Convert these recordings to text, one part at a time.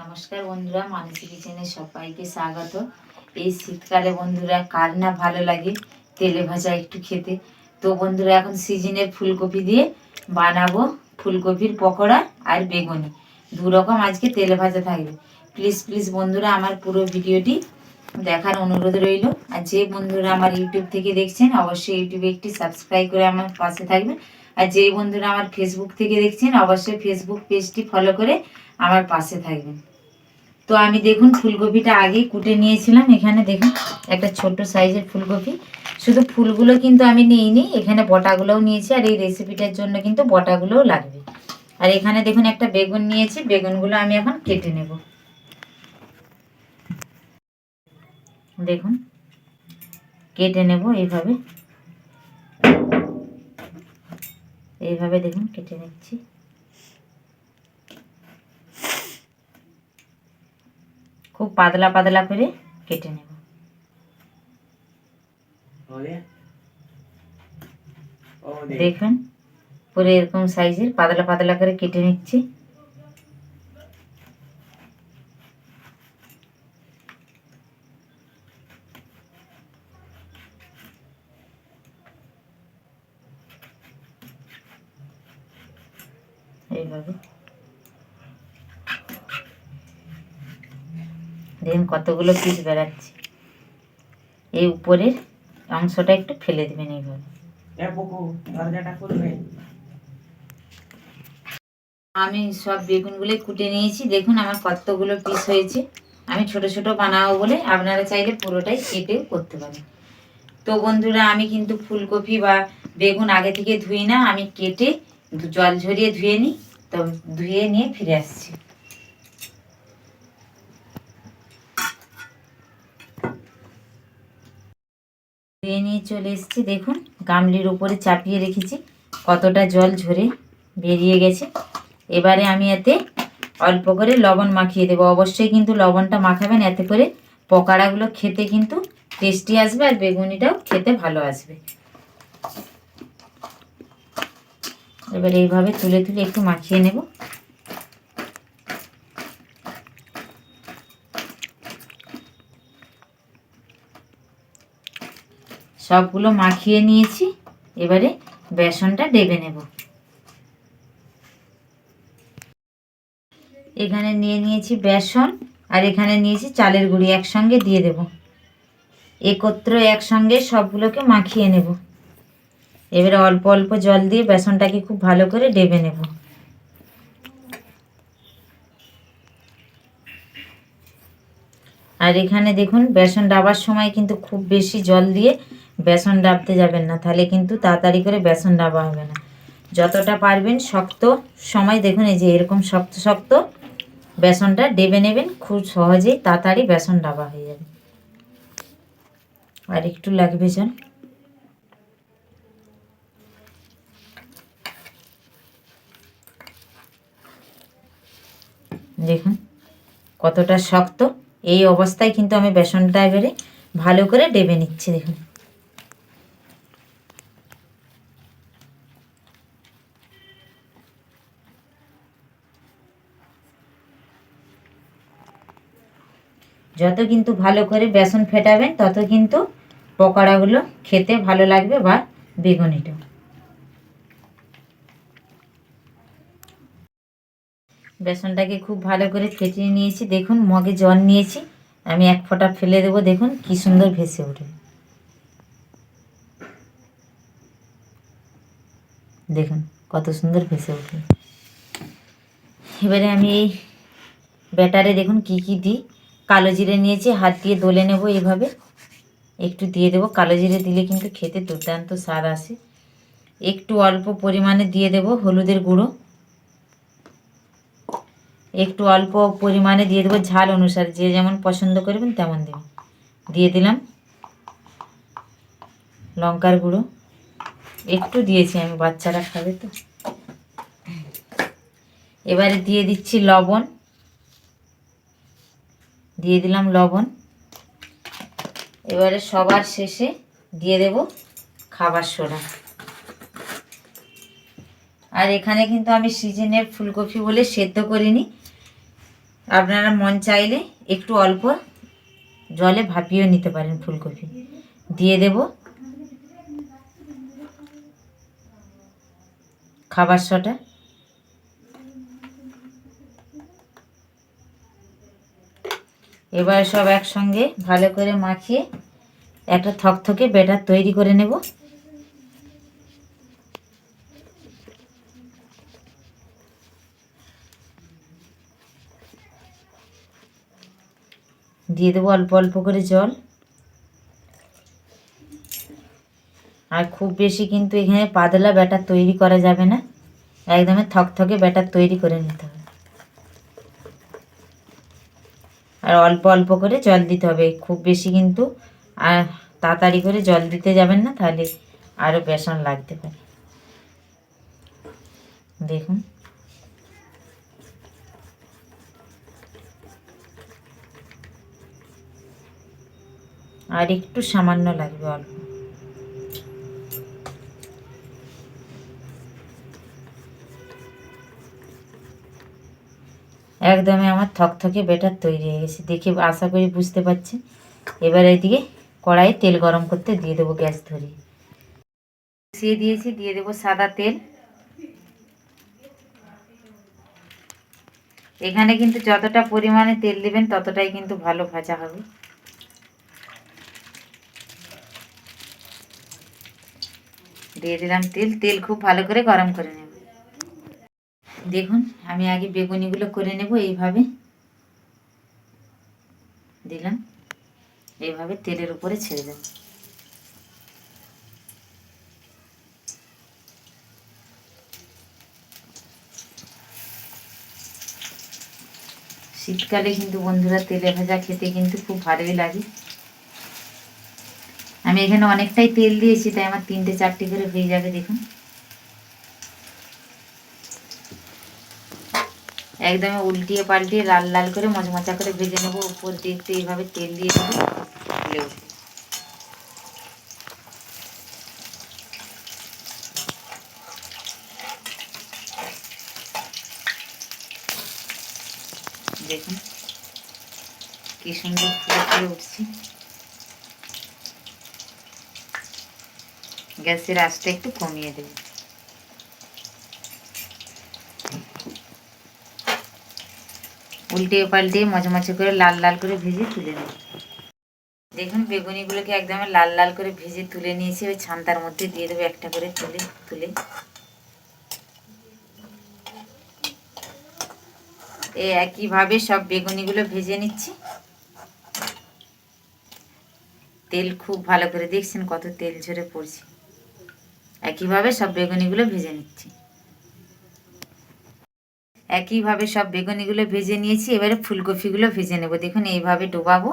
নমস্কার বন্ধুরা, মানসী কিচেনে সবাইকে স্বাগত। এই শীতকালে বন্ধুরা, কার না ভালো লাগে তেলে ভাজা একটু খেতে? তো বন্ধুরা, এখন সিজনের ফুলকপি দিয়ে বানাবো ফুলকপির পকোড়া আর বেগুনি। দু রকম আজকে তেলে ভাজা থাকবে। প্লিজ প্লিজ বন্ধুরা, আমার পুরো ভিডিওটি দেখার অনুরোধ রইল। আর যে বন্ধুরা আমার ইউটিউব থেকে দেখছেন, অবশ্যই ইউটিউবে একটি সাবস্ক্রাইব করে আমার পাশে থাকবেন। আর যেই বন্ধুরা আমার ফেসবুক থেকে দেখছেন, অবশ্যই ফেসবুক পেজটি ফলো করে আমার পাশে থাকবেন তো আমি দেখুন ফুলকপিটা আগেই কুটে নিয়েছিলাম, এখানে দেখুন একটা ছোট সাইজের ফুলকপি। শুধু ফুলগুলো কিন্তু আমি নিইনি, এখানে বটাগুলোও নিয়েছি আর এই রেসিপিটার জন্য কিন্তু বটাগুলোও লাগবে। আর এখানে দেখুন একটা বেগুন নিয়েছি, বেগুনগুলো আমি এখন কেটে নেব। দেখুন, কেটে নেব এইভাবে। এইভাবে দেখুন কেটে নিচ্ছি। খুব পাতলা পাতলা করে কেটে নেব। দেখুন পুরো এরকম সাইজের পাতলা পাতলা করে কেটে নিচ্ছি। এইভাবে। দেখুন কতগুলো পিস বেড়াচ্ছে। এই উপরের অংশটা একটু ফেলে দেবেন এইভাবে। আমি সব বেগুনগুলো কুটে নিয়েছি। দেখুন আমার কতগুলো পিস হয়েছে। আমি ছোট ছোট বানাবো বলে আপনারা চাইলে পুরোটাই কেটেও করতে পারেন। তো বন্ধুরা আমি কিন্তু ফুলকপি বা বেগুন আগে থেকে ধুই না। আমি কেটে জল ঝরিয়ে ধুয়ে নিই। তো ধুয়ে নিয়ে ফিরে আসছি। ধুয়ে নিয়ে চলে এসেছি, দেখুন, গামলির উপরে চাপিয়ে রেখেছি। কতটা জল ঝরে বেরিয়ে গেছে। এবারে আমি এতে অল্প করে লবণ মাখিয়ে দেবো। অবশ্যই কিন্তু লবণটা মাখাবেন, এতে করে পকোড়াগুলো খেতে কিন্তু টেস্টি আসবে আর বেগুনিটাও খেতে ভালো আসবে। এবার এইভাবে তুলে তুলে একটু মাখিয়ে নেব। সবগুলো মাখিয়ে নিয়েছি। এবারে বেসনটা ডেবে নেব। এখানে নিয়ে নিয়েছি বেসন আর এখানে নিয়েছি চালের গুঁড়ি একসঙ্গে দিয়ে দেব। একত্র একসঙ্গে সবগুলোকে মাখিয়ে নেব। এবারে অল্প অল্প জল দিয়ে বেসনটাকে খুব ভালো করে ডেবে নেব। আর এখানে দেখুন বেসন ডাবার সময় কিন্তু খুব বেশি জল দিয়ে বেসন ডাবতে যাবেন না, তাহলে কিন্তু তাড়াতাড়ি করে বেসন ডাবা হবে না। যতটা পারবেন শক্ত সময় দেখুন, এই যে এরকম শক্ত শক্ত বেসনটা ডেবে নেবেন, খুব সহজেই তাড়াতাড়ি বেসন ডাবা হয়ে যাবে। আর একটু লাগবে জল দেখুন কতটা শক্ত, এই অবস্থায় কিন্তু আমি বেসনটা এবারে ভালো করে ডেবে নিচ্ছি, দেখুন। যত কিন্তু ভালো করে বেসন ফেটাবেন, তত কিন্তু পকোড়াগুলো খেতে ভালো লাগবে বা বেগুনিটা। বেসনটাকে খুব ভালো করে ফেটিয়ে নিয়েছি। দেখুন, মগে জল নিয়েছি। আমি এক ফোঁটা ফেলে দেবো। দেখুন, কি সুন্দর ভেসে ওঠে। দেখুন, কত সুন্দর ভেসে ওঠে। এবারে আমি এই ব্যাটারে দেখুন কি কি দিই। কালো জিরে নিয়েছি, হাত দিয়ে দলে নেব এইভাবে। একটু দিয়ে দেবো। কালো জিরে দিলে কিন্তু খেতে দুর্দান্ত স্বাদ আসে। একটু অল্প পরিমাণে দিয়ে দেব হলুদের গুঁড়ো। একটু অল্প পরিমাণে দিয়ে দেবো ঝাল অনুসারে। যে যেমন পছন্দ করবেন তেমন দেবেন। দিয়ে দিলাম লঙ্কার গুঁড়ো। একটু দিয়েছি আমি, বাচ্চারা খাবে তো। এবারে দিয়ে দিচ্ছি লবণ। দিয়ে দিলাম লবণ। এবারে সবার শেষে দিয়ে দেব খাবার সোডা। আর এখানে কিন্তু আমি সিজনের ফুলকপি বলে সেদ্ধ করিনি। আপনারা মন চাইলে একটু অল্প জলে ভাপিয়েও নিতে পারেন ফুলকপি। দিয়ে দেব খাবার সোটা এবার সব একসঙ্গে ভালো করে মাখিয়ে একটা থকথকে ব্যাটার তৈরি করে নেব। দিয়ে দেবো অল্প অল্প করে জল। আর খুব বেশি কিন্তু এখানে পাতলা ব্যাটার তৈরি করা যাবে না। একদমই থকথকে ব্যাটার তৈরি করে নিতে হবে। আর অল্প অল্প করে জল দিতে হবে, খুব বেশি কিন্তু, আর তাড়াতাড়ি করে জল দিতে যাবেন না, তাহলে আরও বেসন লাগতে পারে। দেখুন। আর একটু সামান্য লাগবে অল্প। একদমই আমার থকথকে বেটার তৈরি হয়ে গেছে। দেখে আশা করি বুঝতে পারছেন। এবার এইদিকে কড়াইয়ে তেল গরম করতে দিয়ে দেবো গ্যাস ধরে। বসিয়ে দিয়েছি, দিয়ে দেবো সাদা তেল। এখানে কিন্তু যতটা পরিমাণে তেল দিবেন, ততটাই কিন্তু ভালো ভাজা হবে। দিয়ে দিলাম তেল। তেল খুব ভালো করে গরম করে নেব। দেখুন, আমি আগে বেগুনিগুলো করে নেব, এইভাবে। দিলাম। এইভাবে তেলের উপরে ছেড়ে দেব। শীতকালে কিন্তু বন্ধুরা তেলে ভাজা খেতে কিন্তু খুব ভালোই লাগে। আমি এখানে অনেকটাই তেল দিয়েছি, তাই আমার তিনটে চারটে করে হয়ে যাবে, দেখুন। একদম উল্টিয়ে পাল্টিয়ে লাল লাল করে মচমচা করে ভেজে নেব। উপর দিয়ে একটু এইভাবে তেল দিয়ে দেবো। দেখুন কি সুন্দর ফুলে ফুলে উঠছে। গ্যাসের আঁচটা একটু কমিয়ে দেব। উল্টে পাল্টে মচমচে করে লাল লাল করে ভেজে তুলে নেব। দেখুন, বেগুনিগুলোকে একদম লাল লাল করে ভেজে তুলে নিয়েছি। ওই ছান্তার মধ্যে দিয়ে দেবো একটা করে তুলে তুলে। এই একইভাবে সব বেগুনিগুলো ভেজে নিচ্ছি। তেল খুব ভালো করে দেখছেন কত তেল ঝরে পড়ছে। একইভাবে সব বেগুনিগুলো ভেজে নিচ্ছি। একইভাবে সব বেগুনিগুলো ভেজে নিয়েছি, এবারে ফুলকপিগুলো ভেজে নেব। দেখুন, এইভাবে ডোবাবো,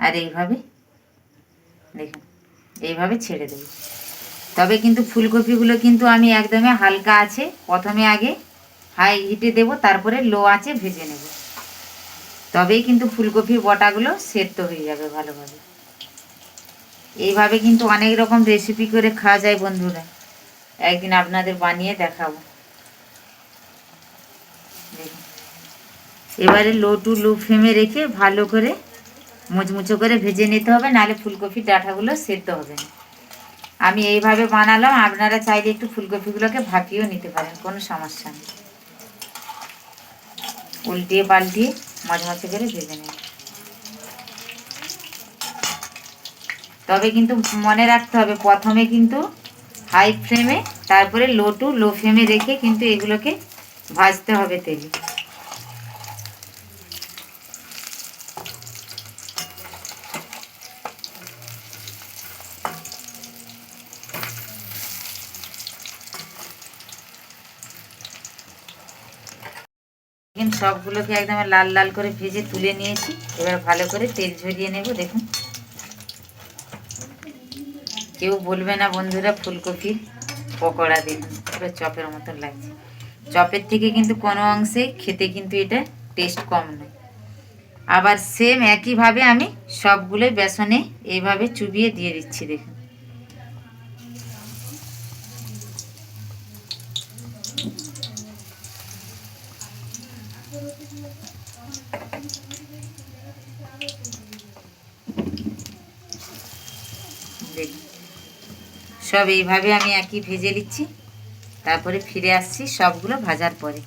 আর এইভাবে, দেখুন, এইভাবে ছেড়ে দেবো। তবে কিন্তু ফুলকপিগুলো কিন্তু আমি একদমই হালকা আছে, প্রথমে আগে হাই হিটে দেব, তারপরে লো আছে ভেজে নেব। তবেই কিন্তু ফুলকপির বটাগুলো সেদ্ধ হয়ে যাবে ভালোভাবে। এইভাবে কিন্তু অনেক রকম রেসিপি করে খাওয়া যায় বন্ধুরা। একদিন আপনাদের বানিয়ে দেখাবো। এবারে লো টু লো ফ্লেমে রেখে ভালো করে মুচমুচো করে ভেজে নিতে হবে, নাহলে ফুলকপির ডাঁটাগুলো সেদ্ধ হবে না। আমি এইভাবে বানালাম, আপনারা চাইলে একটু ফুলকপিগুলোকে ভাপিয়েও নিতে পারেন, কোনো সমস্যা নেই। উল্টিয়ে পাল্টিয়ে মচমচে করে ভেজে নেব। তবে কিন্তু মনে রাখতে হবে, প্রথমে কিন্তু হাই ফ্লেমে তারপরে লো টু লো ফ্লেমে রেখে কিন্তু এগুলোকে ভাজতে হবে তেলে। সবগুলোকে একদম লাল লাল করে ভেজে তুলে নিয়েছি। এবার ভালো করে তেল ঝরিয়ে নেব, দেখুন। কেউ বলবে না বন্ধুরা, ফুলকপির পকোড়া দিন। পুরো চপের মতন লাগছে। চপের থেকে কিন্তু কোনো অংশে খেতে কিন্তু এটা টেস্ট কম নয়। আবার সেম একইভাবে আমি সবগুলো বেসনে এইভাবে চুবিয়ে দিয়ে দিচ্ছি, দেখুন। সব এইভাবে আমি একই ভেজে নিচ্ছি। তারপরে ফিরে আসছি সবগুলো ভাজার পরে।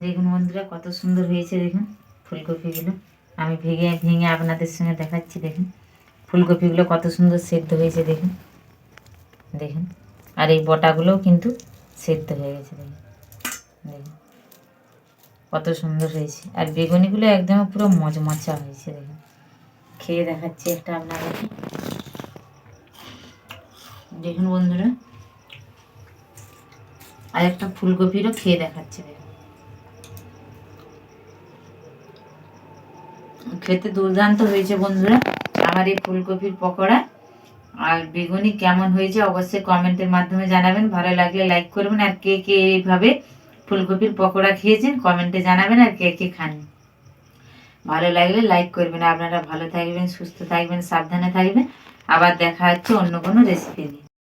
দেখুন বন্ধুরা, কত সুন্দর হয়েছে দেখুন ফুলকপিগুলো। আমি ভেঙে ভেঙে আপনাদের সঙ্গে দেখাচ্ছি দেখুন। ফুলকপিগুলো কত সুন্দর সেদ্ধ হয়েছে দেখুন। দেখুন, আর এই বটাগুলোও কিন্তু সেদ্ধ হয়ে গেছে দেখুন। দেখুন, কত সুন্দর হয়েছে। আর বেগুনিগুলো একদম পুরো মচমচা হয়েছে দেখুন। খেয়ে দেখাচ্ছি একটা আপনাদেরকে। দেখুন বন্ধুরা আর একটা ফুলকপিরও খেয়ে দেখাচ্ছে খেতে দুর্দান্ত হয়েছে বন্ধুরা। আমার এই ফুলকপির পকোড়া। আর বেগুনি কেমন হয়েছে অবশ্যই কমেন্টের মাধ্যমে জানাবেন। ভালো লাগলে লাইক করবেন। আর কে কে এইভাবে ফুলকপির পকোড়া খেয়েছেন কমেন্টে জানাবেন আর কে কে খান ভালো লাগলে লাইক করবেন। আপনারা ভালো থাকবেন, সুস্থ থাকবেন, সাবধানে থাকবেন। আবার দেখা হচ্ছে অন্য কোনো রেসিপি নিয়ে।